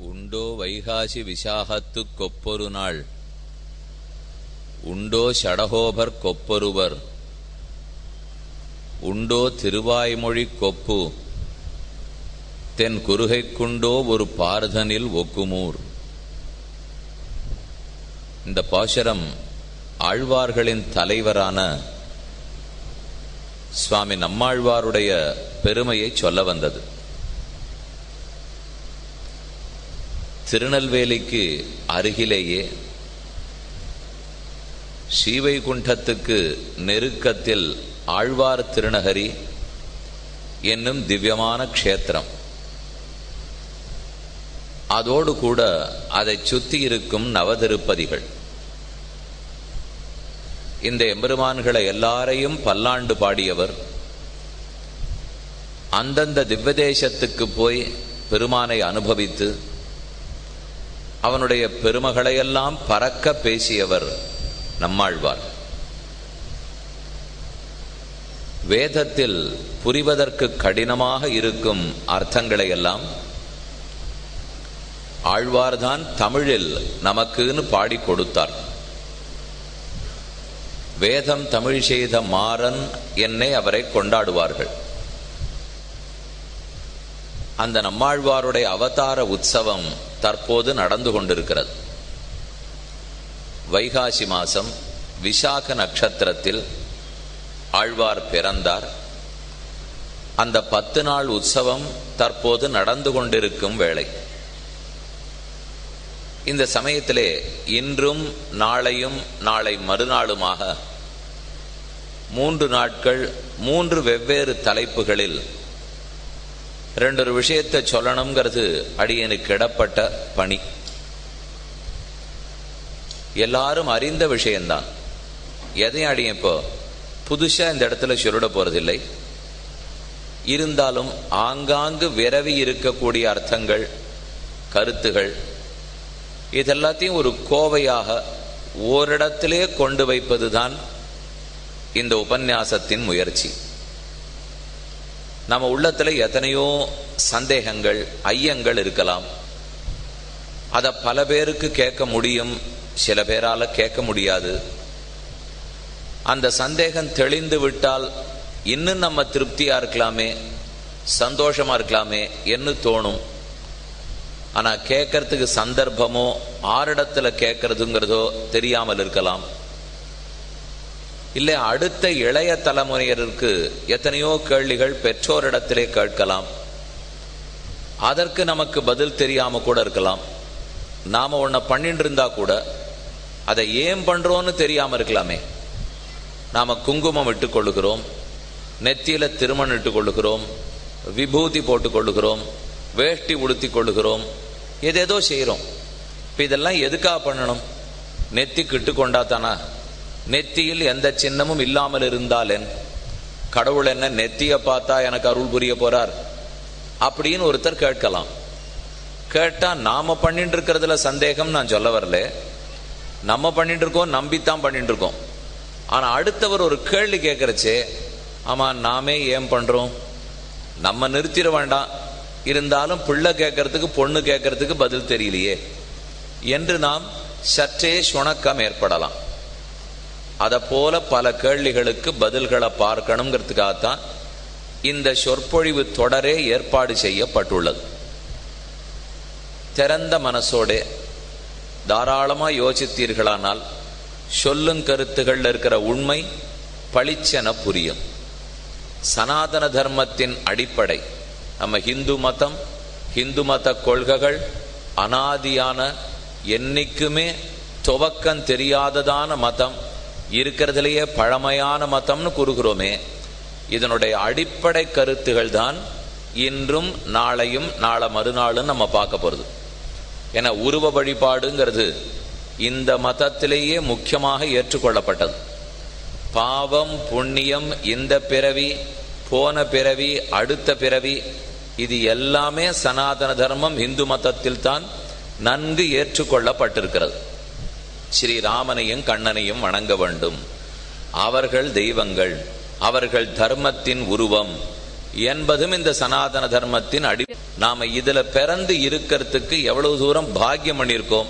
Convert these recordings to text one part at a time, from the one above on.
உண்டோ வைகாசி விசாகத்து கொப்பொரு நாள் உண்டோ ஷடகோபர் கொப்பொருவர். உண்டோ திருவாய்மொழி கொப்பு. தென் குருகைக்குண்டோ ஒரு பார்தனில் ஒக்குமூர். இந்த பாசுரம் ஆழ்வார்களின் தலைவரான சுவாமி நம்மாழ்வாருடைய பெருமையை சொல்ல வந்தது. திருநெல்வேலிக்கு அருகிலேயே ஸ்ரீவைகுண்டத்துக்கு நெருக்கத்தில் ஆழ்வார் திருநகரி என்னும் திவ்யமான க்ஷேத்திரம். அதோடு கூட அதை சுற்றி இருக்கும் நவதிருப்பதிகள். இந்த எம்பெருமான்களை எல்லாரையும் பல்லாண்டு பாடியவர். அந்தந்த திவ்வதேசத்துக்கு போய் பெருமானை அனுபவித்து அவனுடைய பெருமகளையெல்லாம் பறக்க பேசியவர் நம்மாழ்வார். வேதத்தில் புரிவதற்கு கடினமாக இருக்கும் அர்த்தங்களை எல்லாம் ஆழ்வார்தான் தமிழில் நமக்குன்னு பாடி கொடுத்தார். வேதம் தமிழ் செய்த மாறன் என்னை அவரை கொண்டாடுவார்கள். அந்த நம்மாழ்வாருடைய அவதார உற்சவம் தற்போது நடந்து கொண்டிருக்கிறது. வைகாசி மாசம் விசாக நட்சத்திரத்தில் ஆழ்வார் பிறந்தார். அந்த பத்து நாள் உற்சவம் தற்போது நடந்து கொண்டிருக்கும் வேளை. இந்த சமயத்திலே இன்றும் நாளையும் நாளை மறுநாளுமாக மூன்று நாட்கள் மூன்று வெவ்வேறு தலைப்புகளில் ரெண்டொரு விஷயத்தை சொல்லணுங்கிறது அடியனுக்கு இடப்பட்ட பணி. எல்லாரும் அறிந்த விஷயம்தான் எதையும் அடியன் இப்போ புதுசாக இந்த இடத்துல சொல்லிட போறதில்லை. இருந்தாலும் ஆங்காங்கு விரவி இருக்கக்கூடிய அர்த்தங்கள் கருத்துகள் இதெல்லாத்தையும் ஒரு கோவையாக ஓரிடத்திலே கொண்டு வைப்பதுதான் இந்த உபன்யாசத்தின் முயற்சி. நம்ம உள்ளத்துல எத்தனையோ சந்தேகங்கள் ஐயங்கள் இருக்கலாம். அதை பல பேருக்கு கேட்க முடியும் சில பேரால கேட்க முடியாது. அந்த சந்தேகம் தெளிந்து விட்டால் இன்னும் நம்ம திருப்தியா இருக்கலாமே சந்தோஷமா இருக்கலாமே என்று தோணும். ஆனா கேட்கறதுக்கு சந்தர்ப்பமோ ஆரிடத்துல கேட்கறதுங்கிறதோ தெரியாமல் இருக்கலாம். இல்லை அடுத்த இளைய தலைமுறையருக்கு எத்தனையோ கேள்விகள் பெற்றோரிடத்திலே கேட்கலாம். அதற்கு நமக்கு பதில் தெரியாம கூட இருக்கலாம். நாம ஒன்ன பண்ணிட்டு இருந்தா கூட அதை ஏன் பண்றோம்னு தெரியாம இருக்கலாமே. நாம குங்குமம் இட்டுக் கொள்ளுகிறோம் நெத்தியில திருமணம் இட்டுக் கொள்ளுகிறோம் விபூதி போட்டுக் கொள்ளுகிறோம் வேஷ்டி உடுத்தி கொள்ளுகிறோம் எதேதோ செய்கிறோம் இப்போ இதெல்லாம் எதுக்காக பண்ணணும்? நெத்தி கிட்டு கொண்டா தானா? நெத்தியில் எந்த சின்னமும் இல்லாமல் இருந்தால் என் கடவுள் என்ன நெத்தியை பார்த்தா எனக்கு அருள் புரிய போறார்? அப்படின்னு ஒருத்தர் கேட்கலாம். கேட்டால் நாம் பண்ணிட்டு இருக்கிறதுல சந்தேகம் நான் சொல்ல வரல. நம்ம பண்ணிட்டு இருக்கோம் நம்பித்தான் பண்ணிட்டு இருக்கோம் ஆனால் அடுத்தவர் ஒரு கேள்வி கேட்குறச்சே ஆமாம் நாமே ஏன் பண்ணுறோம் நம்ம நிறுத்திட வேண்டாம். இருந்தாலும் பிள்ளை கேட்கறதுக்கு பொண்ணு கேட்கறதுக்கு பதில் தெரியலையே. என்று நாம் சற்றே சுணக்கம் ஏற்படலாம். அதை போல பல கேள்விகளுக்கு பதில்களை பார்க்கணுங்கிறதுக்காகத்தான் இந்த சொற்பொழிவு தொடரே ஏற்பாடு செய்யப்பட்டுள்ளது. திறந்த மனசோடு தாராளமாக யோசித்தீர்களானால் சொல்லும் கருத்துகளில் இருக்கிற உண்மை பளிச்சென புரியும். சனாதன தர்மத்தின் அடிப்படை நம்ம ஹிந்து மதம் ஹிந்து மத கொள்கைகள் அனாதியான என்னைக்குமே துவக்கம் தெரியாததான மதம் இருக்கிறதுலேயே பழமையான மதம்னு கூறுகிறோமே இதனுடைய அடிப்படை கருத்துகள் தான் இன்றும் நாளையும் நாளை மறுநாளும் நம்ம பார்க்க போகிறது ஏன்னா உருவ வழிபாடுங்கிறது இந்த மதத்திலேயே முக்கியமாக ஏற்றுக்கொள்ளப்பட்டது. பாவம் புண்ணியம் இந்த பிறவி போன பிறவி அடுத்த பிறவி இது எல்லாமே சனாதன தர்மம் இந்து மதத்தில் தான் நன்கு ஏற்றுக்கொள்ளப்பட்டிருக்கிறது. ஸ்ரீராமனையும் கண்ணனையும் வணங்க வேண்டும். அவர்கள் தெய்வங்கள் அவர்கள் தர்மத்தின் உருவம் என்பதும் இந்த சனாதன தர்மத்தின் அடி நாம இதுல பிறந்து இருக்கிறதுக்கு எவ்வளவு தூரம் பாக்கியம் பண்ணியிருக்கோம்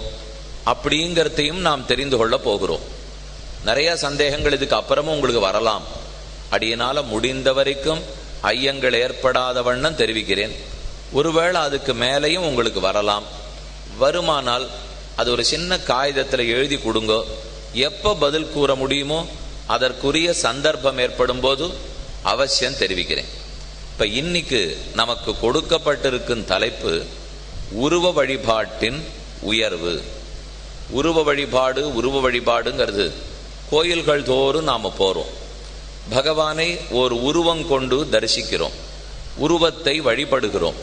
அப்படிங்கிறதையும் நாம் தெரிந்து கொள்ள போகிறோம். நிறைய சந்தேகங்கள் இதுக்கு அப்புறமும் உங்களுக்கு வரலாம். அடியினால முடிந்த வரைக்கும் ஐயங்கள் ஏற்படாத வண்ணம் தெரிவிக்கிறேன். ஒருவேளை அதுக்கு மேலேயும் உங்களுக்கு வரலாம். வருமானால் அது ஒரு சின்ன காகிதத்தில் எழுதி கொடுங்க. எப்போ பதில் கூற முடியுமோ அதற்குரிய சந்தர்ப்பம் ஏற்படும் போது அவசியம் தெரிவிக்கிறேன். இப்போ இன்னைக்கு நமக்கு கொடுக்கப்பட்டிருக்கும் தலைப்பு உருவ வழிபாட்டின் உயர்வு. உருவ வழிபாடு உருவ வழிபாடுங்கிறது கோயில்கள் தோறும் நாம் போகிறோம் பகவானை ஒரு உருவம் கொண்டு தரிசிக்கிறோம். உருவத்தை வழிபடுகிறோம்.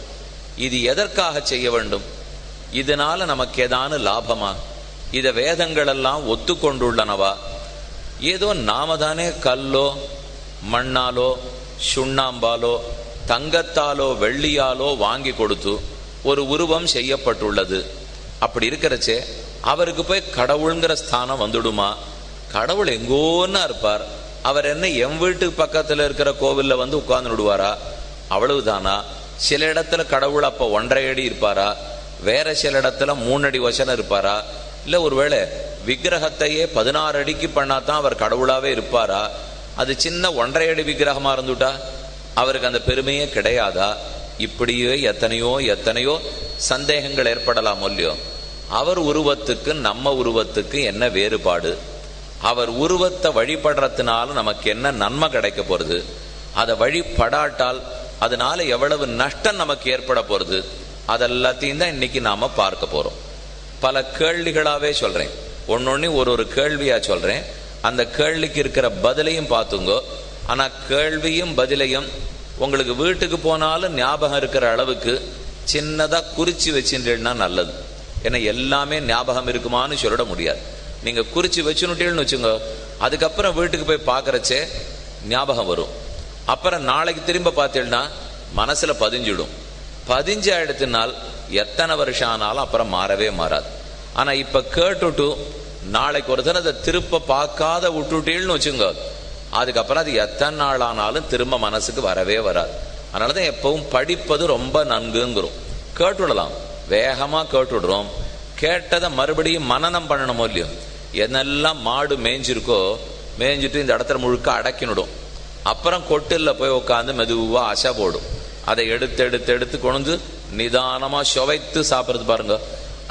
இது எதற்காக செய்ய வேண்டும்? இதனால நமக்கு ஏதானு லாபமா? இத வேதங்கள் எல்லாம் ஒத்துக்கொண்டுள்ளனவா? ஏதோ நாம தானே கல்லோ மண்ணாலோ சுண்ணாம்பாலோ தங்கத்தாலோ வெள்ளியாலோ வாங்கி கொடுத்து ஒரு உருவம் செய்யப்பட்டுள்ளது. அப்படி இருக்கிறச்சே அவருக்கு போய் கடவுளுங்கிற ஸ்தானம் வந்துடுமா? கடவுள் எங்கோன்னா இருப்பார். அவர் என்ன என் வீட்டுக்கு பக்கத்தில் இருக்கிற கோவில்ல வந்து உட்கார்ந்து விடுவாரா அவ்வளவுதானா? சில இடத்துல கடவுள் அப்போ ஒன்றரை அடி இருப்பாரா? வேற சில இடத்துல மூணு அடி வசனம் இருப்பாரா? இல்ல ஒருவேளை விக்கிரகத்தையே பதினாறு அடிக்கு பண்ணாதான் அவர் கடவுளாவே இருப்பாரா? அது சின்ன ஒன்றரை அடி விக்கிரகமா இருந்துட்டா? அவருக்கு அந்த பெருமையே கிடையாதா? இப்படியே எத்தனையோ எத்தனையோ சந்தேகங்கள் ஏற்படலாம் இல்லையோ? அவர் உருவத்துக்கு நம்ம உருவத்துக்கு என்ன வேறுபாடு? அவர் உருவத்தை வழிபடுறதுனால நமக்கு என்ன நன்மை கிடைக்க போறது? அதை வழிபடாட்டால் அதனால எவ்வளவு நஷ்டம் நமக்கு ஏற்பட போறது? அதெல்லாத்தையும் தான் இன்னைக்கு நாம பார்க்க போறோம். பல கேள்விகளாவே சொல்றேன். ஒன்னொன்னு ஒரு ஒரு கேள்வியா சொல்றேன். அந்த கேள்விக்கு இருக்கிற பதிலையும் பார்த்துங்கோ. ஆனா கேள்வியும் பதிலையும் உங்களுக்கு வீட்டுக்கு போனாலும் ஞாபகம் இருக்கிற அளவுக்கு சின்னதா குறிச்சு வச்சுட்டேன்னா நல்லது. ஏன்னா எல்லாமே ஞாபகம் இருக்குமான்னு சொல்லிட முடியாது. நீங்க குறிச்சு வச்சுனுட்டீங்கன்னு வச்சுங்க. அதுக்கப்புறம் வீட்டுக்கு போய் பார்க்குறச்சே ஞாபகம் வரும். அப்புறம் நாளைக்கு திரும்ப பார்த்தீங்கன்னா மனசுல பதிஞ்சிடும். பதிஞ்ச இடத்தினால் எத்தனை வருஷம் ஆனாலும் அப்புறம் மாறவே மாறாது. ஆனால் இப்போ கேட்டுட்டு நாளைக்கு ஒரு தினம் அதை திருப்ப பார்க்காத விட்டுட்டேன்னு வச்சுங்க அதுக்கப்புறம் அது எத்தனை நாள் ஆனாலும் திரும்ப மனசுக்கு வரவே வராது. அதனாலதான் எப்பவும் படிப்பது ரொம்ப நன்குங்கிறோம். கேட்டுடலாம். வேகமாக கேட்டுடுறோம். கேட்டதை மறுபடியும் மனனம் பண்ணணுமோ இல்லையோ? என்னெல்லாம் மாடு மேய்ஞ்சிருக்கோ மேய்ஞ்சிட்டு இந்த இடத்துல முழுக்க அடக்கினுடும் அப்புறம் கொட்டில் போய் உட்காந்து மெதுவாக அசை போடும். அதை எடுத்து எடுத்து எடுத்து கொண்டு நிதானமாக சுவைத்து சாப்பிட்றது பாருங்க.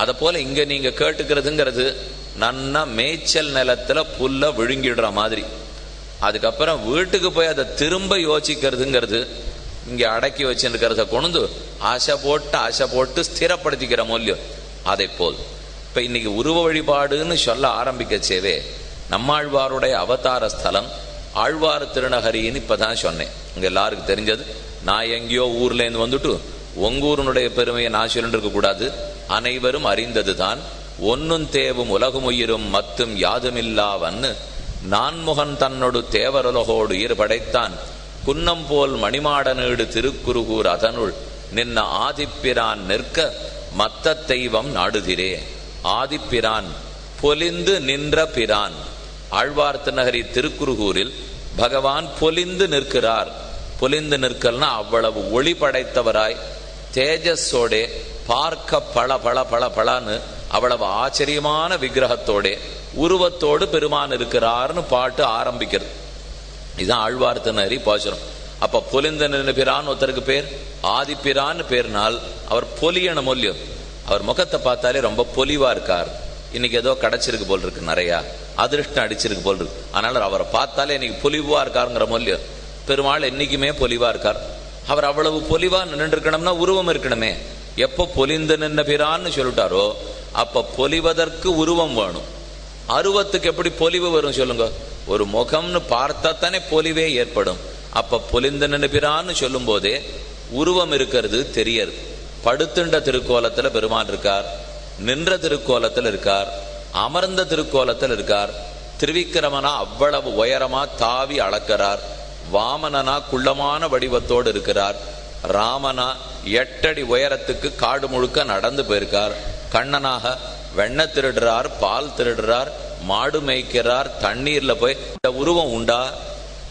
அதை போல் இங்கே நீங்கள் கேட்டுக்கிறதுங்கிறது நன்னா மேய்ச்சல் நிலத்தில் புல்ல விழுங்கிடுற மாதிரி. அதுக்கப்புறம் வீட்டுக்கு போய் அதை திரும்ப யோசிக்கிறதுங்கிறது இங்கே அடக்கி வச்சுருக்கிறத கொண்டு ஆசை போட்டு ஆசை போட்டு ஸ்திரப்படுத்திக்கிற மூல்யம். அதை போல் இப்போ இன்னைக்கு உருவ வழிபாடுன்னு சொல்ல ஆரம்பிக்கச்சேவே நம்மாழ்வாருடைய அவதார ஸ்தலம் ஆழ்வார் திருநகரின்னு இப்போ தான் சொன்னேன். இங்கே எல்லாருக்கும் தெரிஞ்சது. நான் எங்கேயோ ஊர்லேருந்து வந்துட்டு உங்கூரனுடைய பெருமையை நான் சொல்லிட்டு கூடாது. அனைவரும் அறிந்ததுதான். ஒன்னும் தேவும் உலகும் உயிரும் மத்தும் யாதுமில்லாவன்னு நான்முகன் தன்னொடு தேவருலகோடு உயிர் படைத்தான் குன்னம் போல் மணிமாடனீடு திருக்குறுகூர் அதனுள் நின்ன ஆதிப்பிரான் நிற்க மத்த தெய்வம் நாடுகிறே ஆதிப்பிரான் பொலிந்து நின்ற பிரான். ஆழ்வார்த்தநகரி திருக்குறுகூரில் பகவான் பொலிந்து நிற்கிறார். பொலிந்து நிற்கல்னா அவ்வளவு ஒளி படைத்தவராய் தேஜஸோடே பார்க்க பல பல பல பலன்னு அவ்வளவு ஆச்சரியமான விக்கிரகத்தோடே உருவத்தோடு பெருமான் இருக்கிறார்னு பாட்டு ஆரம்பிக்கிறது. இதுதான் ஆழ்வார் திருநகரி பாசுரம். அப்ப பொலிந்த பிரான் ஒருத்தருக்கு பேர் ஆதிப்பிரான்னு பேர்னால் அவர் பொலியன மொழியம் அவர் முகத்தை பார்த்தாலே ரொம்ப பொலிவா இருக்கார். இன்னைக்கு ஏதோ கிடைச்சிருக்கு போல் இருக்கு நிறையா. அதிருஷ்டம் அடிச்சிருக்கு போல் இருக்கு. அதனால அவரை பார்த்தாலே இன்னைக்கு பொலிவா இருக்காருங்கிற மொழியும் பெருமாள் என்னைக்குமே பொலிவா இருக்கார். அவர் அவ்வளவு பொலிவா நின்று இருக்கணும்னா உருவம் இருக்கணுமே. எப்போ பொலிந்து நின்ற பிரான்னு சொல்லிட்டாரோ அப்ப பொலிவதற்கு உருவம் வேணும். அருவத்துக்கு எப்படி பொலிவு வரும் சொல்லுங்க. ஒரு முகம்னு பார்த்தா தானே பொலிவே ஏற்படும். அப்ப பொலிந்து நின்று பிரான்னு சொல்லும் போதே உருவம் இருக்கிறது தெரியறது படுத்துண்ட திருக்கோலத்துல பெருமான் இருக்கார் நின்ற திருக்கோலத்தில் இருக்கார் அமர்ந்த திருக்கோலத்தில் இருக்கார். திருவிக்கிரமனா அவ்வளவு உயரமா தாவி அளக்கிறார். வாமனனா குள்ளமான வடிவத்தோடு இருக்கிறார். ராமனா எட்டடி உயரத்துக்கு காடு முழுக்க நடந்து போயிருக்கார். கண்ணனாக வெண்ணெய் திருடுறார் பால் திருடுறார் மாடு மேய்க்கிறார் தண்ணீர்ல போய் இந்த உருவம் உண்டா?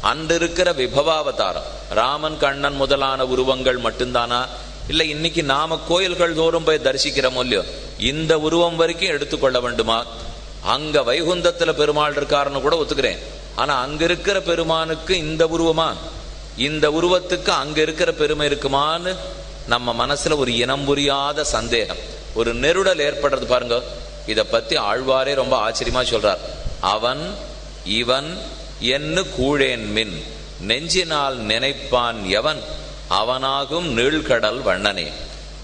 அன்றிருக்கிற விபவாவதாரம். ராமன் கண்ணன் முதலான உருவங்கள் மட்டும்தானா? இல்ல இன்னைக்கு நாம கோயில்கள் தோறும் போய் தரிசிக்கிறோமோ இல்லையோ? இந்த உருவம் வரைக்கும் எடுத்துக்கொள்ள வேண்டுமா? அங்க வைகுந்தத்துல பெருமாள் இருக்காருன்னு கூட ஒத்துக்கிறேன். ஆனா அங்க இருக்கிற பெருமானுக்கு இந்த உருவமா? இந்த உருவத்துக்கு அங்க இருக்கிற பெருமை இருக்குமான்னு நம்ம மனசுல ஒரு இனம் புரியாத சந்தேகம். ஒரு நெருடல் ஏற்படுறது பாருங்க. இத பத்தி ஆழ்வாரே ரொம்ப ஆச்சரியமா சொல்றார். அவன் இவன் என்ன கூழேன் மின். நெஞ்சினால் நினைப்பான் எவன்? அவனாகும் நீழ்கடல் வண்ணனே.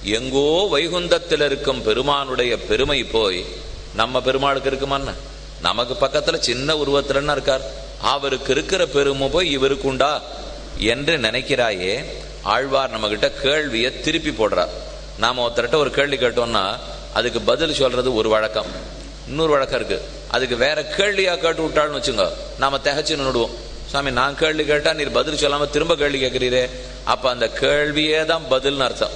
எங்கோ வைகுந்தத்தில் இருக்கும் பெருமானுடைய பெருமை போய் நம்ம பெருமாளுக்கு இருக்குமான்னு? நமக்கு பக்கத்துல சின்ன உருவத்துலன்னா இருக்கார். அவருக்கு இருக்கிற பெருமை போய் இவருக்கு உண்டா என்று நினைக்கிறாயே ஆழ்வார் நம்ம கிட்ட கேள்வியை திருப்பி போடுறார். நாம ஒருத்தர்கிட்ட ஒரு கேள்வி கேட்டோம்னா அதுக்கு பதில் சொல்றது ஒரு வழக்கம். இன்னொரு வழக்கம் இருக்கு. அதுக்கு வேற கேள்வியா கேட்டு விட்டாள்னு வச்சுங்க. நாம திகச்சு நின்றுடுவோம் சாமி நான் கேள்வி கேட்டா நீர் பதில் சொல்லாம திரும்ப கேள்வி கேட்கிறீரே. அப்ப அந்த கேள்வியே தான் பதில்னு அர்த்தம்.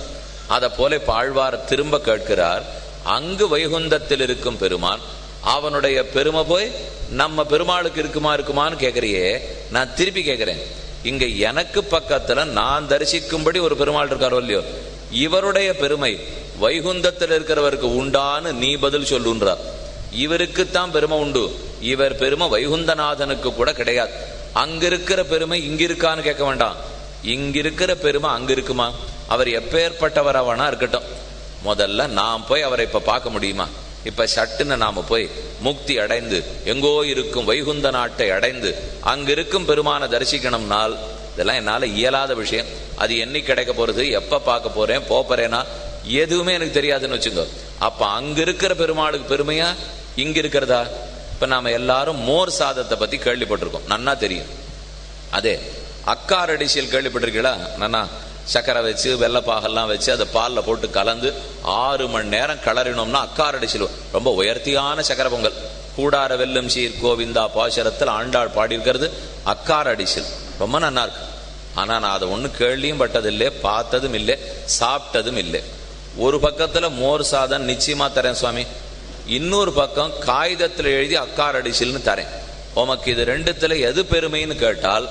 அதை போல இப்ப ஆழ்வார் திரும்ப கேட்கிறார். அங்கு வைகுந்தத்தில் இருக்கும் பெருமான் அவனுடைய பெருமை போய் நம்ம பெருமாளுக்கு இருக்குமா இருக்குமான்னு கேட்குறியே நான் திருப்பி கேட்குறேன் இங்க எனக்கு பக்கத்துல நான் தரிசிக்கும்படி ஒரு பெருமாள் இருக்காரோ இல்லையோ? இவருடைய பெருமை வைகுந்தத்தில் இருக்கிறவருக்கு உண்டான்னு நீ பதில் சொல்லுன்றார் இவருக்குத்தான் பெருமை உண்டு. இவர் பெருமை வைகுந்தநாதனுக்கு கூட கிடையாது. அங்க இருக்கிற பெருமை இங்க இருக்கான்னு கேட்க வேண்டாம். இங்கிருக்கிற பெருமை அங்க இருக்குமா அவர் எப்பேற்பட்டவரவனா இருக்கட்டும். முதல்ல நான் போய் அவரை இப்ப பார்க்க முடியுமா? இப்ப சட்டுன்னு நாம போய் முக்தி அடைந்து எங்கோ இருக்கும் வைகுந்த நாட்டை அடைந்து அங்க இருக்கும் பெருமான தரிசிக்கணும்னால் இதெல்லாம் என்னால இயலாத விஷயம். அது என்னைக்கு கிடைக்க போறது எப்ப பார்க்க போறேன் போறேனா எதுவுமே எனக்கு தெரியாதுன்னு வச்சுக்கோ. அப்ப அங்க இருக்கிற பெருமாளுக்கு பெருமையா இங்க இருக்கிறதா? இப்ப நாம எல்லாரும் மோர் சாதத்தை பத்தி கேள்விப்பட்டிருக்கோம். நன்னா தெரியும். அதே அக்கார் அடிசியல் கேள்விப்பட்டிருக்கீங்களா? நன்னா சக்கரை வச்சு வெள்ளைப்பாகெல்லாம் வச்சு அதை பாலில் போட்டு கலந்து ஆறு மணி நேரம் கிளறினோம்னா அக்காரடி அடிசில் ரொம்ப உயர்த்தியான சக்கரை பொங்கல். கூடார வெல்லும் சீர் கோவிந்தா பாசுரத்தில் ஆண்டாள் பாடியிருக்கிறது அக்கார் அடிசில் ரொம்ப நல்லா இருக்கு. ஆனால் நான் அதை ஒன்றும் கேள்வியும் பட்டதில்லை பார்த்ததும் இல்லை சாப்பிட்டதும் இல்லை. ஒரு பக்கத்தில் மோர் சாதம் நிச்சயமாக தரேன் சுவாமி. இன்னொரு பக்கம் காகிதத்தில் எழுதி அக்காரடிசில்னு தரேன். உமக்கு இது ரெண்டுத்தில் எது பெருமைன்னு கேட்டால்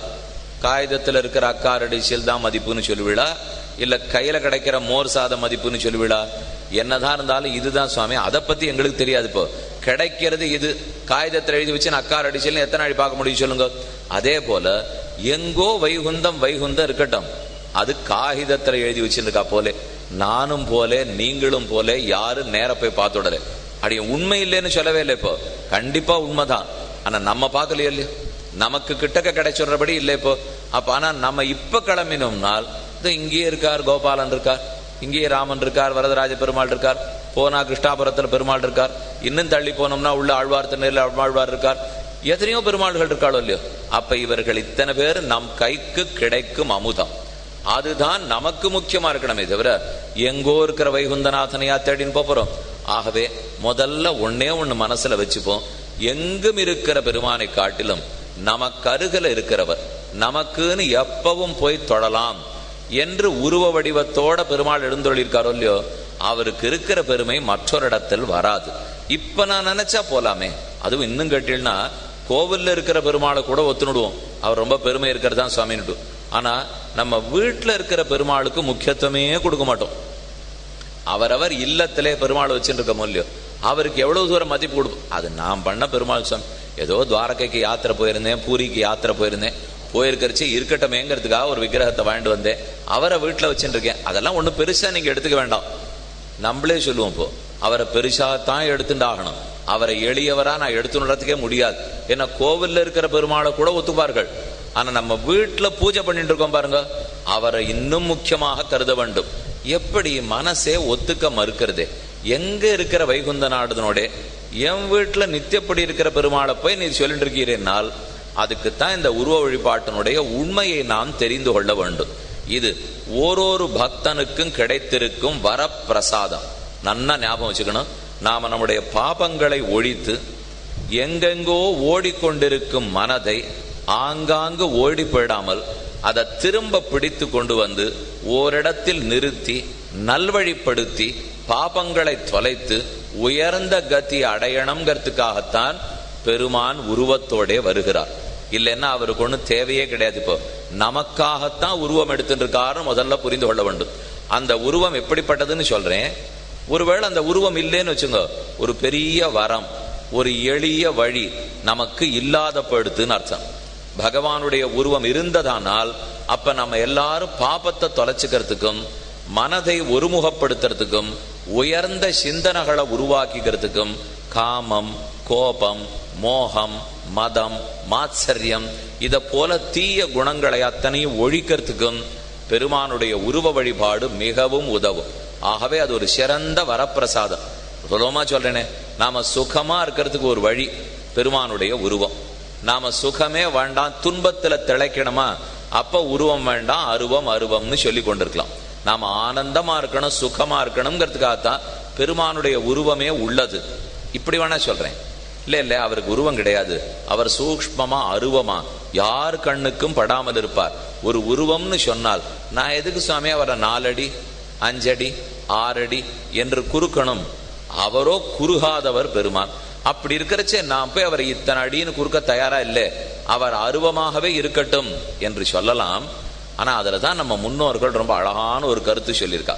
காகிதத்துல இருக்கிற அக்கார் அடிசில் தான் மதிப்புன்னு சொல்லுவிழா இல்ல கையில கிடைக்கிற மோர் சாதம் மதிப்புன்னு சொல்லுவிழா என்னதான் இருந்தாலும் இதுதான் சுவாமி. அதை பத்தி எங்களுக்கு தெரியாது இப்போ. கிடைக்கிறது இது. காகிதத்தில் எழுதி வச்சு நான் அக்கார் அடிச்சல் எத்தனை அடி பார்க்க முடியும் சொல்லுங்க? அதே போல எங்கோ வைகுந்தம் வைகுந்தம் இருக்கட்டும். அது காகிதத்துல எழுதி வச்சிருக்கா போலே. நானும் போலே நீங்களும் போலே யாரும் நேர போய் பார்த்துடல அப்படி உண்மை இல்லைன்னு சொல்லவே இல்லை இப்போ. கண்டிப்பா உண்மைதான். ஆனா நம்ம பார்க்கலையோ இல்லையோ? நமக்கு கிட்டக்க கிடைச்சிடுறபடி இல்லை இப்போ. அப்ப ஆனா நம்ம இப்ப கிளம்பினோம்னால் இது இங்கேயே இருக்கார் கோபாலன் இருக்கார் இங்கேயே ராமன் இருக்கார் வரதராஜ பெருமாள் இருக்கார் போனா கிருஷ்ணாபுரத்துல பெருமாள் இருக்கார் இன்னும் தள்ளி போனோம்னா உள்ள ஆழ்வார் திருநெல்ல ஆழ்வார் இருக்கார் எத்தனையோ பெருமாள்கள் இருக்காளோ இல்லையோ. அப்ப இவர்கள் இத்தனை பேர் நம் கைக்கு கிடைக்கும் அமுதம். அதுதான் நமக்கு முக்கியமா இருக்கணுமே தவிர எங்கோ இருக்கிற வைகுந்தநாதனையா தேடின்னு போறோம். ஆகவே முதல்ல ஒன்னே ஒண்ணு மனசுல வச்சுப்போம். எங்கும் இருக்கிற பெருமானை காட்டிலும் நமக்கு அருகில் இருக்கிறவர். நமக்குன்னு எப்பவும் போய் தொழலாம் என்று உருவ வடிவத்தோட பெருமாள் எழுந்தொழிருக்காரோ இல்லையோ அவருக்கு இருக்கிற பெருமை மற்றொரு இடத்தில் வராது. இப்ப நான் நினைச்சா போலாமே. அதுவும் இன்னும் கேட்டீங்கன்னா கோவில்ல இருக்கிற பெருமாளை கூட ஒத்துனுடுவோம் அவர் ரொம்ப பெருமை இருக்கிறதா சுவாமின்ட்டு ஆனா நம்ம வீட்டுல இருக்கிற பெருமாளுக்கு முக்கியத்துவமே கொடுக்க மாட்டோம். அவரவர் இல்லத்திலே பெருமாள் வச்சுருக்க இல்லையோ அவருக்கு எவ்வளவு தூரம் மதிப்பு கொடுப்போம் அது நான் பண்ண பெருமாள் சுவாமி. ஏதோ துவாரகைக்கு யாத்திரை போயிருந்தேன் பூரிக்கு யாத்திரை போயிருந்தேன். போயிருக்கிறச்சு இருக்கட்டுமேங்கிறதுக்காக ஒரு விக்கிரகத்தை வாங்கிட்டு வந்தேன். அவரை வீட்டில் வச்சுட்டுருக்கேன் அதெல்லாம் ஒன்றும் பெருசா நீங்கள் எடுத்துக்க வேண்டாம். நம்மளே சொல்லுவோம் இப்போ அவரை பெருசா தான் எடுத்துட்டு ஆகணும் அவரை எளியவரா நான் எடுத்துன்றதுக்கே முடியாது. ஏன்னா கோவில்ல இருக்கிற பெருமாளை கூட ஒத்துப்பார்கள். ஆனா நம்ம வீட்டுல பூஜை பண்ணிட்டு இருக்கோம் பாருங்க. அவரை இன்னும் முக்கியமாக கருத வேண்டும். எப்படி மனசே ஒத்துக்க மறுக்கிறது. எங்க இருக்கிற வைகுந்த நாடுதனோட என் வீட்டில் நித்தியப்படி இருக்கிற பெருமாளை போய் நீ சொல்லிட்டு இருக்கிறேன்னால் அதுக்குத்தான் இந்த உருவ வழிபாட்டினுடைய உண்மையை நாம் தெரிந்து கொள்ள வேண்டும். இது ஓரொரு பக்தனுக்கும் கிடைத்திருக்கும் வரப்பிரசாதம். நன்னா ஞாபகம் வச்சுக்கணும். நாம் நம்முடைய பாபங்களை ஒழித்து எங்கெங்கோ ஓடிக்கொண்டிருக்கும் மனதை ஆங்காங்கு ஓடி போயிடாமல் அதை திரும்ப பிடித்து கொண்டு வந்து ஓரிடத்தில் நிறுத்தி நல்வழிப்படுத்தி பாபங்களை தொலைத்து உயர்ந்த கதி அடையணுங்கிறதுக்காகத்தான் பெருமான் உருவத்தோடே வருகிறார். இல்லைன்னா அவருக்கு ஒன்றும் தேவையே கிடையாது இப்போ. நமக்காகத்தான் உருவம் எடுத்துருக்காரு முதல்ல புரிந்து கொள்ள வேண்டும். அந்த உருவம் எப்படிப்பட்டதுன்னு சொல்றேன். ஒருவேளை அந்த உருவம் இல்லைன்னு வச்சுங்க ஒரு பெரிய வரம் ஒரு எளிய வழி நமக்கு இல்லாத படுத்துன்னு அர்த்தம். பகவானுடைய உருவம் இருந்ததானால் அப்ப நம்ம எல்லாரும் பாபத்தை தொலைச்சுக்கிறதுக்கும் மனதை ஒருமுகப்படுத்துறதுக்கும் உயர்ந்த சிந்தனைகளை உருவாக்கிக்கிறதுக்கும் காமம் கோபம் மோகம் மதம் மாத்சரியம் இத போல தீய குணங்களை அத்தனையும் ஒழிக்கிறதுக்கும் பெருமானுடைய உருவ வழிபாடு மிகவும் உதவும். ஆகவே அது ஒரு சிறந்த வரப்பிரசாதம். சுலபமா சொல்றேனே நாம சுகமா இருக்கிறதுக்கு ஒரு வழி பெருமானுடைய உருவம். நாம சுகமே வேண்டாம் துன்பத்துல திளைக்கணுமா? அப்ப உருவம் வேண்டாம் அருவம் அருவம்னு சொல்லி கொண்டிருக்கலாம். நாம் ஆனந்தமா இருக்கணும் சுகமா இருக்கணுங்கிறதுக்காகத்தான் பெருமானுடைய உருவமே உள்ளது. இப்படி வேணா சொல்றேன். இல்லை இல்ல அவருக்கு உருவம் கிடையாது. அவர் சூக்ஷ்மமா அருவமா யார் கண்ணுக்கும் படாமல் இருப்பார். ஒரு உருவம்னு சொன்னால் நான் எதுக்கு சுவாமி அவரை நாலடி அஞ்சடி ஆறடி என்று குறுக்கணும்? அவரோ குறுகாதவர் பெருமான். அப்படி இருக்கிறச்சே நான் போய் அவர் இத்தனை அடின்னு குறுக்க தயாரா இல்லை. அவர் அருவமாகவே இருக்கட்டும் என்று சொல்லலாம். ஆனா அதில் தான் நம்ம முன்னோர்கள் ரொம்ப அழகான ஒரு கருத்து சொல்லியிருக்கா.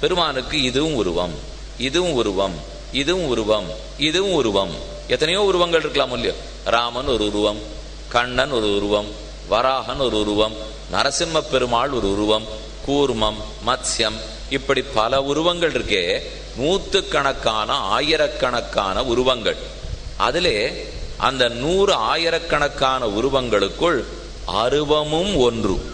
பெருமானுக்கு இதுவும் உருவம் இதுவும் உருவம் இதுவும் உருவம் இதுவும் உருவம். எத்தனையோ உருவங்கள் இருக்கலாம் இல்லையோ. ராமன் ஒரு உருவம் கண்ணன் ஒரு உருவம் வராகன் ஒரு உருவம் நரசிம்ம பெருமாள் ஒரு உருவம் கூர்மம் மத்ஸ்யம் இப்படி பல உருவங்கள் இருக்கே. நூத்துக்கணக்கான ஆயிரக்கணக்கான உருவங்கள். அதிலே அந்த நூறு ஆயிரக்கணக்கான உருவங்களுக்குள் அருவமும் ஒன்று.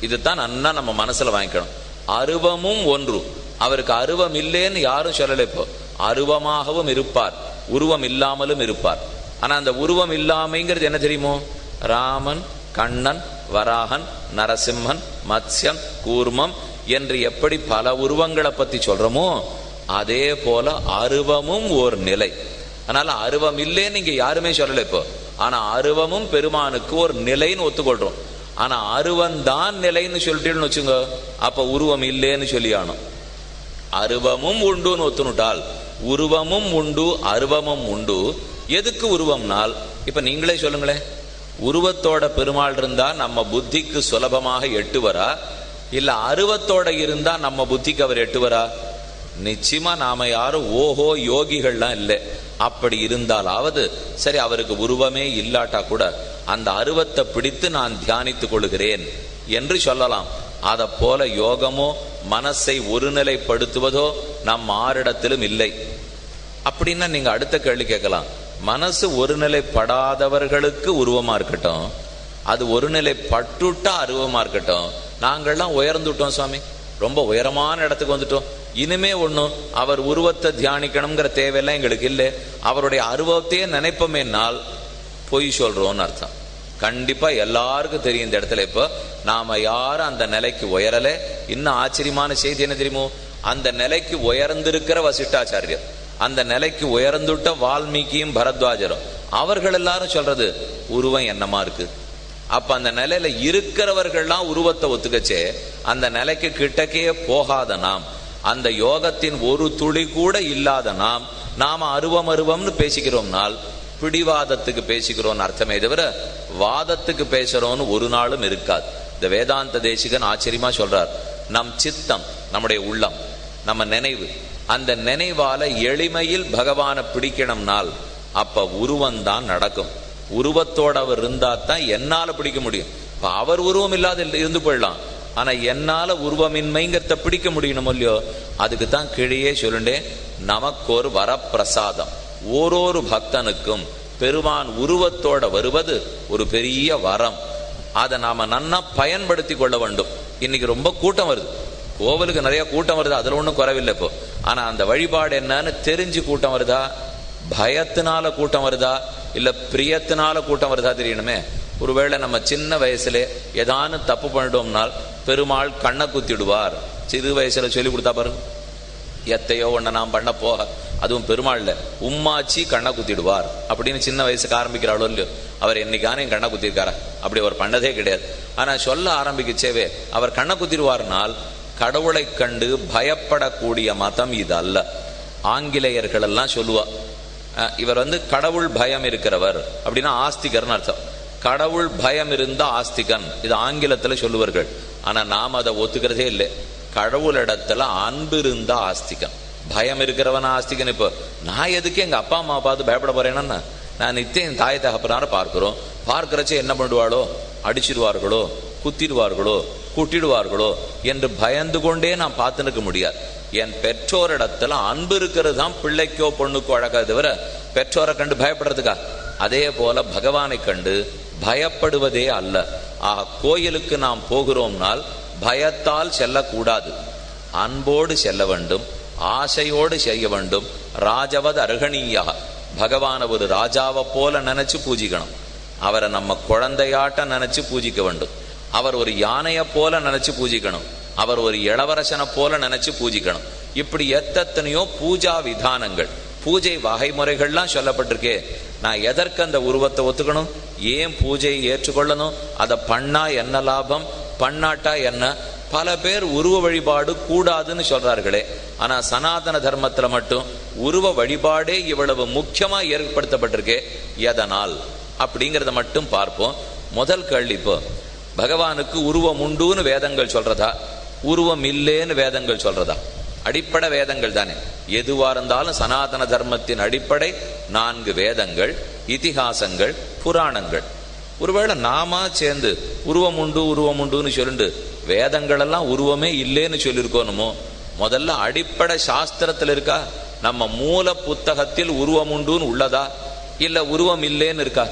இதுதான் அண்ணா நம்ம மனசுல வாங்கிக்கணும். அருவமும் ஒன்று. அவருக்கு அருவம் இல்லைன்னு யாரும் சொல்லலை இப்போ. அருவமாகவும் இருப்பார். உருவம் இல்லாமலும் இருப்பார். ஆனா அந்த உருவம் இல்லாமைங்கிறது என்ன தெரியுமோ? ராமன் கண்ணன் வராகன் நரசிம்மன் மத்ஸ்யம் கூர்மம் என்று எப்படி பல உருவங்களை பத்தி சொல்றோமோ அதே போல அருவமும் ஒரு நிலை. அதனால அருவம் இல்லைன்னு இங்க யாருமே சொல்லலை இப்போ. ஆனா அருவமும் பெருமானுக்கு ஒரு நிலைன்னு ஒத்துக்கொள்றோம். ஆனா அருவம் தான் நிலைன்னு சொல்லிட்டேன்னு வச்சுங்க. அப்ப உருவம் இல்லைன்னு சொல்லி ஆனும் அருவமும் உண்டுன்னு ஒத்துனுட்டால் உருவமும் உண்டு அருவமும் உண்டு. எதுக்கு உருவம்னால்? இப்ப நீங்களே சொல்லுங்களேன் உருவத்தோட பெருமாள் இருந்தா நம்ம புத்திக்கு சுலபமாக எட்டுவரா? இல்ல அருவத்தோட இருந்தா நம்ம புத்திக்கு அவர் எட்டுவரா? நிச்சயமா நாம யாரும் ஓஹோ யோகிகள்லாம் இல்லை. அப்படி இருந்தாலாவது சரி அவருக்கு உருவமே இல்லாட்டா கூட அந்த அருவத்தை பிடித்து நான் தியானித்துக் கொள்கிறேன் என்று சொல்லலாம். அதை போல யோகமோ மனசை ஒருநிலைப்படுத்துவதோ நம் ஆறிடத்திலும் இல்லை. அப்படின்னா நீங்க அடுத்த கேள்வி கேட்கலாம். மனசு ஒருநிலைப்படாதவர்களுக்கு உருவமா இருக்கட்டும். அது ஒருநிலைப்பட்டுட்டா அருவமா இருக்கட்டும். நாங்கள்லாம் உயர்ந்துட்டோம் சுவாமி. ரொம்ப உயரமான இடத்துக்கு வந்துட்டோம். இனிமே ஒன்றும் அவர் உருவத்தை தியானிக்கணுங்கிற தேவையெல்லாம் எங்களுக்கு இல்லை. அவருடைய அருவத்தையே நினைப்போமேனால் பொய் சொல்றோம்னு அர்த்தம். கண்டிப்பா எல்லாருக்கும் தெரியும் இந்த இடத்துல. இப்போ நாம யாரும் அந்த நிலைக்கு உயரல. இன்னும் ஆச்சரியமான செய்தி என்ன தெரியுமோ? அந்த நிலைக்கு உயர்ந்திருக்கிற வசிஷ்டாச்சாரியர் அந்த நிலைக்கு உயர்ந்துட்ட வால்மீகியும் பரத்வாஜரும் அவர்கள் எல்லாரும் சொல்றது உருவம் என்னமா இருக்கு? அப்ப அந்த நிலையில இருக்கிறவர்கள்லாம் உருவத்தை ஒத்துக்கச்சே அந்த நிலைக்கு கிட்டக்கே போகாத நாம் அந்த யோகத்தின் ஒரு துளி கூட இல்லாத நாம் நாம அருவம் அருவம்னு பேசிக்கிறோம்னால் பிடிவாதத்துக்கு பேசிக்கிறோம்னு அர்த்தமே தவிர வாதத்துக்கு பேசுறோம்னு ஒரு நாளும் இருக்காது. இந்த வேதாந்த தேசிகன் ஆச்சரியமா சொல்றார் நம் சித்தம் நம்முடைய உள்ளம் நம்ம நினைவு அந்த நினைவால எளிமையில் பகவானை பிடிக்கணும்னால் அப்ப உருவம் தான் நடக்கும். உருவத்தோட அவர் இருந்தா தான் என்னால பிடிக்க முடியும். இப்ப அவர் உருவம் இல்லாத இருந்து போயிடலாம். ஆனா என்னால உருவமின்மைங்கிறத பிடிக்க முடியணும் இல்லையோ அதுக்கு தான் கீழே சொல்லுண்டேன் நமக்கு ஒரு வரப்பிரசாதம். ஓரொரு பக்தனுக்கும் பெருமான் உருவத்தோட வருவது ஒரு பெரிய வரம். அதை நாம் நன்னா பயன்படுத்தி கொள்ள வேண்டும். இன்னைக்கு ரொம்ப கூட்டம் வருது. கோவிலுக்கு நிறைய கூட்டம் வருது. அதில் ஒன்றும் குறைவில்லை இப்போ. ஆனால் அந்த வழிபாடு என்னன்னு தெரிஞ்சு கூட்டம் வருதா? பயத்தினால கூட்டம் வருதா? இல்லை பிரியத்தினால கூட்டம் வருதா தெரியணுமே? ஒருவேளை நம்ம சின்ன வயசுல ஏதானு தப்பு பண்ணிட்டோம்னால் பெருமாள் கண்ணை குத்திடுவார். சிறு வயசுல சொல்லி கொடுத்தா பாருங்க. எத்தையோ ஒன்று நாம் பண்ண போக அதுவும் பெருமாள்ல உம்மாச்சி கண்ணை குத்திடுவார். அப்படின்னு சின்ன வயசுக்கு ஆரம்பிக்கிறாளோ இல்லையோ அவர் என்னைக்கான என் கண்ணை குத்திருக்காரா அப்படி அவர் பண்ணதே கிடையாது. ஆனா சொல்ல ஆரம்பிக்கச்சேவே அவர் கண்ணை குத்திடுவார்னால் கடவுளை கண்டு பயப்படக்கூடிய மதம் இது அல்ல. ஆங்கிலேயர்கள் எல்லாம் சொல்லுவா இவர் வந்து கடவுள் பயம் இருக்கிறவர். அப்படின்னா ஆஸ்திகர்னு அர்த்தம். கடவுள் பயம் இருந்தால் ஆஸ்திகன். இது ஆங்கிலத்தில் சொல்லுவார்கள். ஆனால் நாம் அதை ஒத்துக்கிறதே இல்லை. கடவுளிடத்துல அன்பு இருந்தால் ஆஸ்திகன். பயம் இருக்கிறவன் ஆஸ்திகன் இப்போ நான் எதுக்கு எங்கள் அப்பா அம்மா பார்த்து பயப்பட போறேன்னா நான் நித்தியம் என் தாய் தகப்பனார பார்க்கிறோம் பார்க்கிறச்சே என்ன பண்ணுவாளோ அடிச்சிடுவார்களோ குத்திடுவார்களோ குட்டிடுவார்களோ என்று பயந்து கொண்டே நான் பார்த்து நிற்க முடியாது என் பெற்றோரிடத்துல அன்பு இருக்கிறது தான் பிள்ளைக்கோ பொண்ணுக்கோ அழகா தவிர பெற்றோரை கண்டு பயப்படுறதுக்கா அதே போல பகவானை கண்டு பயப்படுவதே அல்ல ஆக கோயிலுக்கு நாம் போகிறோம்னால் பயத்தால் செல்லக்கூடாது அன்போடு செல்ல வேண்டும் ஆசையோடு செய்ய வேண்டும். ராஜவத அருகணீயா. பகவான ஒரு ராஜாவை போல நினைச்சு பூஜிக்கணும். அவரை நம்ம குழந்தையாட்ட நினைச்சு பூஜிக்க வேண்டும். அவர் ஒரு யானையை போல நினைச்சு பூஜிக்கணும். அவர் ஒரு இளவரசனை போல நினைச்சு பூஜிக்கணும். இப்படி எத்தனையோ பூஜா விதானங்கள் பூஜை வகைமுறைகள்லாம் சொல்லப்பட்டிருக்கே. நான் எதற்கு அந்த உருவத்தை ஒத்துக்கணும்? ஏன் பூஜையை ஏற்றுக்கொள்ளணும்? அதை பண்ணா என்ன லாபம்? பண்ணாட்டா என்ன? பல பேர் உருவ வழிபாடு கூடாதுன்னு சொல்றார்களே. ஆனா சனாதன தர்மத்துல மட்டும் உருவ வழிபாடே இவ்வளவு முக்கியமா ஏற்படுத்தப்பட்டிருக்கே. எதனால்? அப்படிங்கிறத மட்டும் பார்ப்போம். முதல் கேள்வி இப்போ பகவானுக்கு உருவம் உண்டுன்னு வேதங்கள் சொல்றதா? உருவம் இல்லேன்னு வேதங்கள் சொல்றதா? அடிப்படை வேதங்கள் தானே. எதுவா இருந்தாலும் சனாதன தர்மத்தின் அடிப்படை நான்கு வேதங்கள் இதிகாசங்கள் புராணங்கள். ஒருவேளை நாமா சேர்ந்து உருவம் உண்டு உருவம் உண்டுன்னு சொல்லிட்டு வேதங்களெல்லாம் உருவமே இல்லைன்னு சொல்லியிருக்கோனுமோ முதல்ல அடிப்படை சாஸ்திரத்தில் இருக்கா? நம்ம மூல புத்தகத்தில் உருவம் உண்டுன்னு உள்ளதா? இல்லை உருவம் இல்லைன்னு இருக்கா?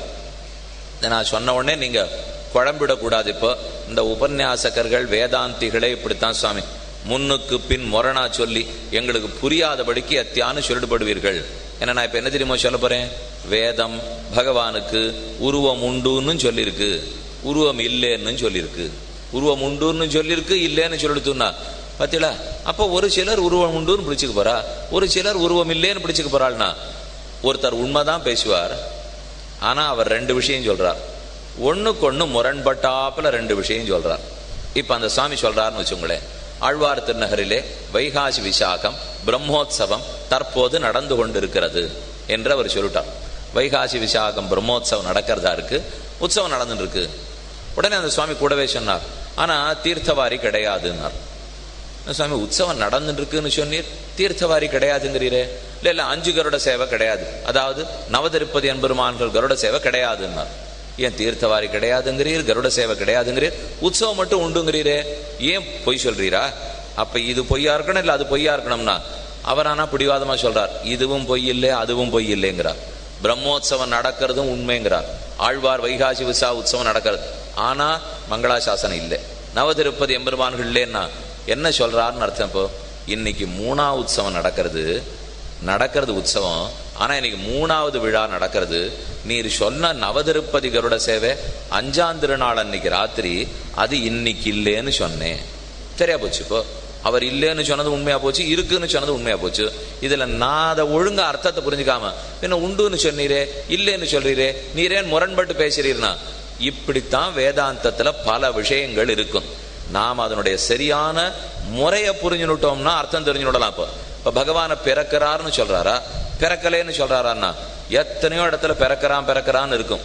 இதை நான் சொன்ன உடனே நீங்கள் குழம்பிடக்கூடாது இப்போ. இந்த உபன்யாசகர்கள் வேதாந்திகளே இப்படித்தான் சுவாமி. முன்னுக்கு பின் முரணா சொல்லி எங்களுக்கு புரியாதபடிக்கு அத்தியான்னு சொல்லிடுபடுவீர்கள் ஏன்னா நான் இப்ப என்ன தெரியுமா சொல்ல போறேன்? வேதம் பகவானுக்கு உருவம் உண்டுன்னு சொல்லியிருக்கு உருவம் இல்லைன்னு சொல்லியிருக்கு உருவம் உண்டுன்னு சொல்லியிருக்கு இல்லைன்னு சொல்லிடுத்துன்னா பார்த்தீங்களா அப்போ ஒரு சிலர் உருவம் உண்டுன்னு பிடிச்சுக்க போறா. ஒரு சிலர் உருவம் இல்லைன்னு பிடிச்சுக்க போறாள்னா ஒருத்தர் உண்மைதான் பேசுவார். ஆனா அவர் ரெண்டு விஷயம் சொல்றார். ஒண்ணுக்கு ஒண்ணு முரண்பட்டாப்புல ரெண்டு விஷயம் சொல்றார். இப்ப அந்த சுவாமி சொல்றாருன்னு வச்சுங்களேன். ஆழ்வார் திருநகரிலே வைகாசி விசாகம் பிரம்மோத்சவம் தற்போது நடந்து கொண்டிருக்கிறது என்று அவர் சொல்லிட்டார். வைகாசி விசாகம் பிரம்மோத்சவம் நடக்கிறதா இருக்கு? உற்சவம் நடந்துட்டு இருக்கு. உடனே அந்த சுவாமி கூடவே சொன்னார். ஆனா தீர்த்தவாரி கிடையாதுன்னார். சுவாமி உற்சவம் நடந்துட்டு இருக்குன்னு சொன்னீர்? தீர்த்தவாரி கிடையாதுங்கிறீரே. இல்ல இல்ல அஞ்சு கருட சேவை கிடையாது. அதாவது நவதிருப்பதி என்பெருமான்கள் கருட சேவை கிடையாதுன்னார். ஏன் தீர்த்தவாரி கிடையாதுங்கிறீர் கருட சேவை கிடையாதுங்கிறீர் உற்சவம் மட்டும் உண்டுங்கிறீரே. ஏன் பொய் சொல்றீரா? அப்ப இது பொய்யா இருக்கணும் இல்லை அது பொய்யா இருக்கணும்னா? அவர் ஆனா பிடிவாதமா சொல்றார் இதுவும் பொய் இல்லை அதுவும் பொய் இல்லைங்கிறார். பிரம்மோத்சவம் நடக்கிறதும் உண்மைங்கிறார். ஆழ்வார் வைகாசி விசா உற்சவம் நடக்கிறது. ஆனா மங்களாசாசனம் இல்லை. நவதிருப்பதி எம்பெருமான்கள் இல்லைன்னா என்ன சொல்றாருன்னு அர்த்தம் இப்போ? இன்னைக்கு மூணா உற்சவம் நடக்கிறது. நடக்கிறது உற்சவம். ஆனால் இன்னைக்கு மூணாவது விழா நடக்கிறது. நீர் சொன்ன நவதிருப்பதி கருட சேவை அஞ்சாம் திருநாள் அன்னைக்கு ராத்திரி அது இன்னைக்கு இல்லைன்னு சொன்னேன். சரியா போச்சு இப்போ? அவர் இல்லைன்னு சொன்னது உண்மையா போச்சு? இருக்குன்னு சொன்னது உண்மையா போச்சு? இதுல நான் அதை ஒழுங்கா அர்த்தத்தை புரிஞ்சுக்காம என்ன உண்டுன்னு சொன்னீரே இல்லைன்னு சொல்றீரே நீரேன் முரண்பட்டு பேசுறீர்னா? இப்படித்தான் வேதாந்தத்துல பல விஷயங்கள் இருக்கும். நாம் அதனுடைய சரியான முறையை புரிஞ்சுனுட்டோம்னா அர்த்தம் தெரிஞ்சுடலாம் இப்போ. இப்ப பகவானை பிறக்கிறார்னு சொல்றாரா? பிறக்கலேன்னு சொல்கிறாரான்னா எத்தனையோ இடத்துல பிறக்கிறான் பிறக்கிறான்னு இருக்கும்.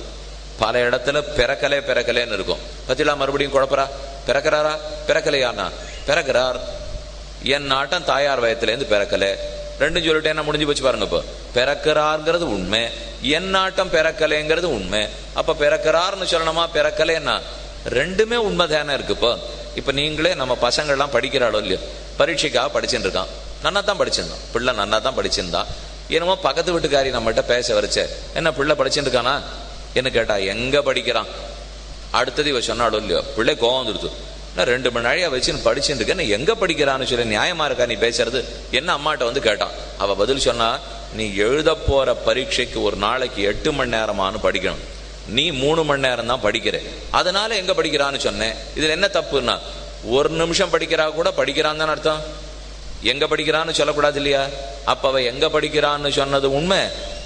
பல இடத்துல பிறக்கலே பிறக்கலேன்னு இருக்கும். பத்திலா மறுபடியும் குழப்பறா? பிறக்கிறாரா? பிறக்கலையாண்ணா. பிறக்கிறார். என் நாட்டம் தாயார் வயத்துலேருந்து பிறக்கலை. ரெண்டும் சொல்லிட்டு என்ன முடிஞ்சு போச்சு பாருங்க இப்போ. பிறக்கிறார்ங்கிறது உண்மை. என் நாட்டம் பிறக்கலைங்கிறது உண்மை. அப்ப பிறக்கிறார்னு சொல்லணுமா பிறக்கலைன்னா? ரெண்டுமே உண்மை தானே இருக்கு இப்போ. இப்ப நீங்களே நம்ம பசங்கள்லாம் படிக்கிறாளோ இல்லையோ? பரீட்சைக்காக படிச்சுட்டு இருக்கான். நன்னா தான் படிச்சிருந்தான். பிள்ளை நன்னா தான் படிச்சிருந்தான். என்னமோ பக்கத்து வீட்டுக்காரி நம்மகிட்ட பேச வரைச்ச என்ன பிள்ளை படிச்சுருக்கானா என்ன கேட்டா எங்க படிக்கிறான்? அடுத்தது இவ சொன்னாலும் இல்லையோ பிள்ளை கோவம் வந்துடுது நான் ரெண்டு மணி நாளையா வச்சு படிச்சுட்டு இருக்கேன் எங்க படிக்கிறான்னு சொல்லி நியாயமா இருக்கா நீ பேசுறது? என்ன அம்மாட்ட வந்து கேட்டான் அவ பதில் சொன்னா நீ எழுத போற பரீட்சைக்கு ஒரு நாளைக்கு எட்டு மணி நேரமானு படிக்கணும். நீ மூணு மணி நேரம் தான் படிக்கிற. அதனால எங்க படிக்கிறான்னு சொன்னேன். இதுல என்ன தப்புன்னா ஒரு நிமிஷம் படிக்கிறா கூட படிக்கிறான் தானே அர்த்தம். எங்க படிக்கிறான்னு சொல்லக்கூடாது இல்லையா? அப்ப அவன் எங்க படிக்கிறான்னு சொன்னது உண்மை?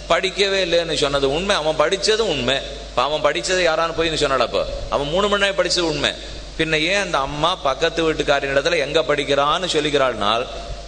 படிக்கவே இல்லைன்னு சொன்னது உண்மை. அவன் படிச்சது உண்மை. இப்ப அவன் படிச்சது யாரான்னு போய் சொன்னாடா அவன் மூணு மணி நேரம் படிச்சது உண்மை. பின்ன ஏன் அந்த அம்மா பக்கத்து வீட்டுக்காரின் இடத்துல எங்க படிக்கிறான்னு சொல்லிக்கிறாள்னால்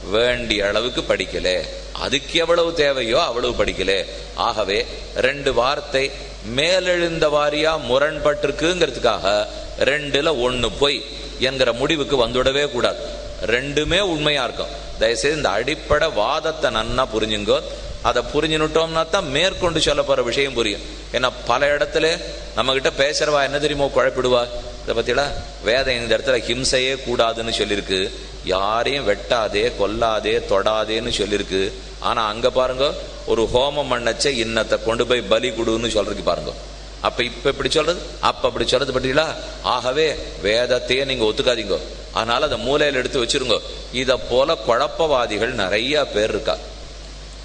வேண்டிய அளவுக்கு படிக்கல. அதுக்கு எவ்வளவு தேவையோ அவ்வளவு படிக்கலே. ஆகவே ரெண்டு வார்த்தை மேலெழுந்த வாரியா முரண்பட்டிருக்குங்கிறதுக்காக ரெண்டுல ஒன்று பொய் என்கிற முடிவுக்கு வந்துவிடவே கூடாது. ரெண்டுமே உண்மையா இருக்கும். தயவுசெய்து இந்த அடிப்படை வாதத்தை நன்னா புரிஞ்சுங்கோ. அதை புரிஞ்சுனுட்டோம்னா தான் மேற்கொண்டு சொல்ல போற விஷயம் புரியும். ஏன்னா பல இடத்துல நம்ம கிட்ட பேசுறவா என்ன தெரியுமோ குழப்பிடுவா. இதை பத்திடா வேதம் இந்த இடத்துல ஹிம்சையே கூடாதுன்னு சொல்லியிருக்கு யாரையும் வெட்டாதே கொல்லாதே தொடாதேன்னு சொல்லியிருக்கு ஆனா அங்க பாருங்க ஒரு ஹோமம் பண்ணச்ச இன்னத்தை கொண்டு போய் பலி கொடுன்னு சொல்றதுக்கு பாருங்க. அப்ப இப்ப இப்படி சொல்றது? அப்ப அப்படி சொல்றது பட்டீங்களா ஆகவே வேதத்தையே நீங்க ஒத்துக்காதீங்க. அதனால அதை மூலையில எடுத்து வச்சிருங்க. இத போல குழப்பவாதிகள் நிறைய பேர் இருக்கா?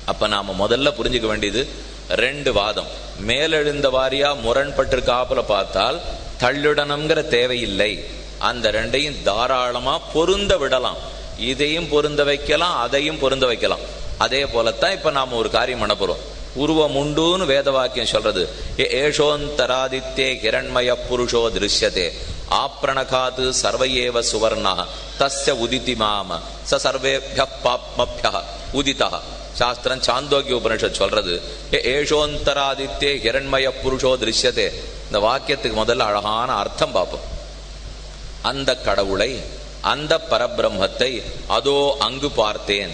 அப்ப நாம முதல்ல புரிஞ்சுக்க வேண்டியது ரெண்டு வாதம். மேலெழுந்த வாரியா முரண்பட்டிருக்காப்புல பார்த்தால் தள்ளிடணுங்கிற தேவையில்லை அந்த ரெண்டையும் தாராளமா பொருந்த விடலாம். இதையும் பொருந்த வைக்கலாம் அதையும் பொருந்த வைக்கலாம். அதே போலத்தான் இப்ப நாம ஒரு காரியம் பண்ண போறோம். உருவம் உண்டுன்னு வேத வாக்கியம் சொல்றது. ஏ- ஏஷோந்தராதித்யே ஹிரண்மய புருஷோ திருஷ்யதே. ஆப்ரணகாது சர்வையேவ சுவர்ணா. தஸ்ய உதிதி மாம. ச சர்வேபிய பாப்மபிய. உதிதா. சாஸ்திரம் சாந்தோக்கிய உபனிஷத் சொல்றது. ஏ ஏஷோந்தராதித்யே ஹிரண்மய புருஷோ திருஷ்யதே. இந்த வாக்கியத்துக்கு முதல்ல அழகான அர்த்தம் பார்ப்போம். அந்த கடவுளை அந்த பரபிரம்மத்தை அதோ அங்கு பார்த்தேன்.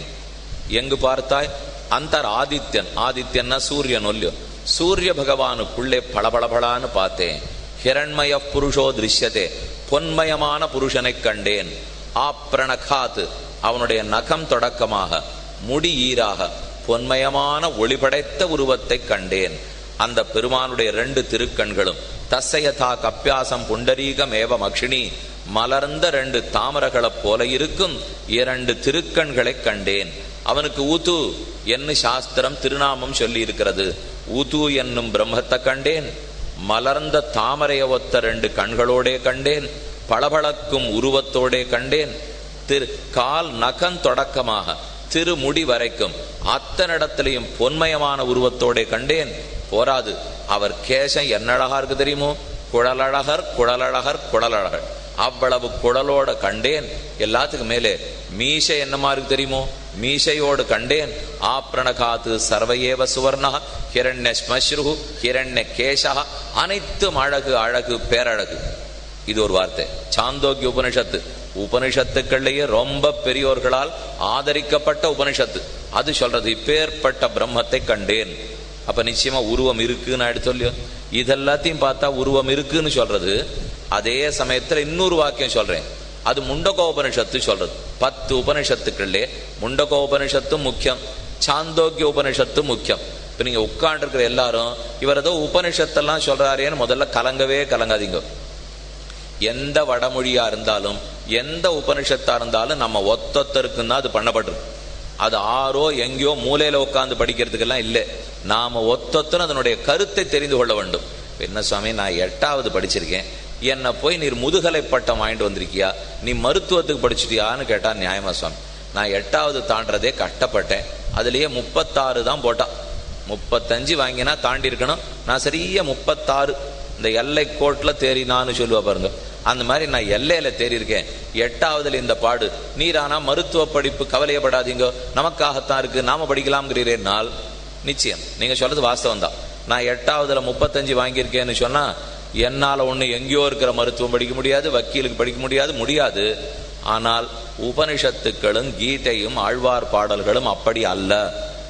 எங்கு பார்த்தாய்? அந்தர் ஆதித்யன் ஆதித்யன்னா சூரியன் ஒல்லியோ சூரிய பகவானுக்குள்ளே பளபளபளான்னு பார்த்தேன் ஹிரண்மய புருஷோ திருஷ்யதே பொன்மயமான புருஷனை கண்டேன் ஆப்ரணகாத் அவனுடைய நகம் தொடக்கமாக முடி ஈராக பொன்மயமான ஒளிபடைத்த உருவத்தை கண்டேன் அந்த பெருமானுடைய ரெண்டு திருக்கண்களும் தசையதா கப்பியாசம் புண்டரீகம் ஏவ மக்ஷினி மலர்ந்த ரெண்டு தாமரகளைப் போல இருக்கும் இரண்டு திருக்கண்களை கண்டேன் அவனுக்கு ஊத்து என்று சாஸ்திரம் திருநாமம் சொல்லி இருக்கிறது ஊத்து என்னும் பிரம்மத்தை கண்டேன். மலர்ந்த தாமரைய ஒத்த ரெண்டு கண்களோடே கண்டேன். பளபளக்கும் உருவத்தோடே கண்டேன். திரு கால் நகம் தொடக்கமாக திருமுடி வரைக்கும் அத்தனிடத்திலையும் பொன்மயமான உருவத்தோடே கண்டேன். போராது அவர் கேசம் என்னழகா இருக்கு தெரியுமோ? குழலழகர் குழலழகர் குழலழகர். அவ்வளவு குடலோட கண்டேன். எல்லாத்துக்கும் மேலே மீசை என்னமா இருக்கு தெரியுமோ? மீசையோடு கண்டேன். ஆப்ரண காத்து சர்வையேவ சுவர்ணா ஹிரண்ய ஸ்மஸ்ருகு ஹிரண்ய கேசா அனைத்தும் அழகு அழகு பேரழகு. இது ஒரு வார்த்தை. சாந்தோக்கிய உபனிஷத்து. உபனிஷத்துக்கள்லேயே ரொம்ப பெரியோர்களால் ஆதரிக்கப்பட்ட உபனிஷத்து. அது சொல்றது இப்பேற்பட்ட பிரம்மத்தை கண்டேன். அப்ப நிச்சயமா உருவம் இருக்குன்னு ஆயிடுச்சு சொல்லியோ? இதெல்லாத்தையும் பார்த்தா உருவம் இருக்குன்னு சொல்றது அதே சமயத்துல இன்னொரு வாக்கியம் சொல்றேன். அது முண்டகோபனிஷத்து சொல்றது. பத்து உபனிஷத்துக்குள்ளே முண்டகோபனிஷத்தும் முக்கியம் சாந்தோக்கிய உபனிஷத்தும் முக்கியம். இப்ப நீங்க உட்காண்டிருக்கிற எல்லாரும் இவர் ஏதோ உபனிஷத்தெல்லாம் சொல்றாரேன்னு முதல்ல கலங்கவே கலங்காதீங்க. எந்த வடமொழியா இருந்தாலும் எந்த உபனிஷத்தா இருந்தாலும் நம்ம ஒத்தொத்தருக்குன்னா அது பண்ணப்பட்டிருக்கு. அது ஆரோ எங்கேயோ மூலையில உட்கார்ந்து படிக்கிறதுக்கெல்லாம் இல்லை. நாம ஒத்தொத்தரும் அதனுடைய கருத்தை தெரிந்து கொள்ள வேண்டும். என்ன சுவாமி நான் எட்டாவது படிச்சிருக்கேன். என்னை போய் நீர் முதுகலை பட்டம் வாங்கிட்டு வந்திருக்கியா? நீ மருத்துவத்துக்கு படிச்சிட்டியான்னு கேட்டா நியாயமா சுவாமி. நான் எட்டாவது தாண்டதே கஷ்டப்பட்டேன் அதுலயே முப்பத்தாறு தான் போட்டான் முப்பத்தஞ்சு வாங்கினா தாண்டி இருக்கணும் நான் சரியா முப்பத்தாறு. இந்த எல்லை கோட்டில் தேறினான்னு சொல்லுவா பாருங்க. அந்த மாதிரி நான் எல்லையில தேறியிருக்கேன். எட்டாவதுல இந்த பாடு. நீரானா மருத்துவ படிப்பு கவலையப்படாதீங்க. நமக்காகத்தான் இருக்கு. நாம படிக்கலாம்ங்கிறீரேனால் நிச்சயம். நீங்க சொல்றது வாஸ்தவம் தான் நான் எட்டாவதுல முப்பத்தஞ்சு வாங்கியிருக்கேன்னு சொன்னா என்னால் ஒன்று எங்கேயோ இருக்கிற மருத்துவம் படிக்க முடியாது வக்கீலுக்கு படிக்க முடியாது முடியாது. ஆனால் உபனிஷத்துக்களும் கீதையும் ஆழ்வார் பாடல்களும் அப்படி அல்ல.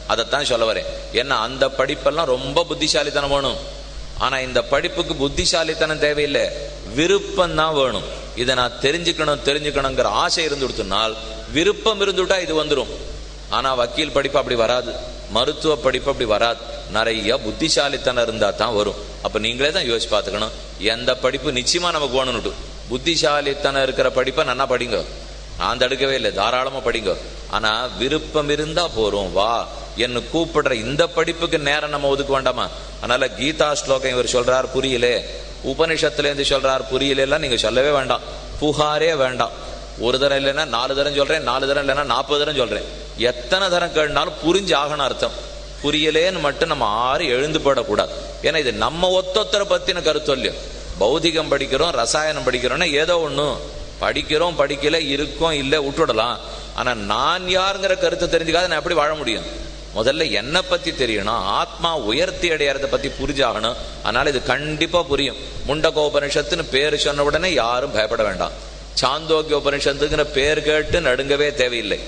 அதைத்தான் சொல்ல வரேன். ஏன்னா அந்த படிப்பெல்லாம் ரொம்ப புத்திசாலித்தனம் வேணும். ஆனால் இந்த படிப்புக்கு புத்திசாலித்தனம் தேவையில்லை. விருப்பம் தான் வேணும். இதை நான் தெரிஞ்சுக்கணும் தெரிஞ்சுக்கணுங்கிற ஆசை இருந்து கொடுத்தனால் விருப்பம் இருந்துவிட்டா இது வந்துடும் ஆனால் வக்கீல் படிப்பு அப்படி வராது. மருத்துவ படிப்பு அப்படி வராது. நிறைய புத்திசாலித்தனம் இருந்தால் தான் வரும். அப்போ நீங்களே தான் யோசிச்சு பார்த்துக்கணும். எந்த படிப்பு நிச்சயமாக நமக்கு வேணும்னுட்டு புத்திசாலித்தனம் இருக்கிற படிப்பை நல்லா படிங்க. நான் தடுக்கவே இல்லை. தாராளமாக படிங்க. ஆனால் விருப்பம் இருந்தால் போகிறோம் வா. என்னை கூப்பிடுற இந்த படிப்புக்கு நேரம் நம்ம ஒதுக்க வேண்டாமா? அதனால கீதா ஸ்லோகம் இவர் சொல்றார் புரியலே. உபனிஷத்துலேருந்து சொல்கிறார் சொல்றார் புரியலாம் சொல்லவே வேண்டாம். புகாரே வேண்டாம். ஒரு தரம் இல்லைன்னா நாலு தரம் சொல்கிறேன் நாலு தரம் இல்லைன்னா நாற்பது தரம் சொல்கிறேன் எத்தனை தரம் கேட்டாலும் புரிஞ்சு ஆகணும் அர்த்தம். புரியலேன்னு மட்டும் நம்ம ஆறு எழுந்து போடக்கூடாது. ஏன்னா இது நம்ம ஒத்தொத்தரை பற்றின கருத்து இல்லையோ பௌதிகம் படிக்கிறோம் ரசாயனம் படிக்கிறோம்னா ஏதோ ஒன்று படிக்கிறோம் படிக்கல இருக்கோம் இல்லை விட்டுடலாம் ஆனால் நான் யாருங்கிற கருத்தை தெரிஞ்சுக்காத நான் எப்படி வாழ முடியும்? முதல்ல என்னை பற்றி தெரியணும். ஆத்மா உயர்த்தி அடையறத பற்றி புரிஞ்சாகணும். அதனால் இது கண்டிப்பாக புரியும். முண்டகோபனிஷத்துன்னு பேர் சொன்ன உடனே யாரும் பயப்பட வேண்டாம். சாந்தோக்கிய உபனிஷத்துங்கிற பேர் கேட்டு நடுங்கவே தேவையில்லை.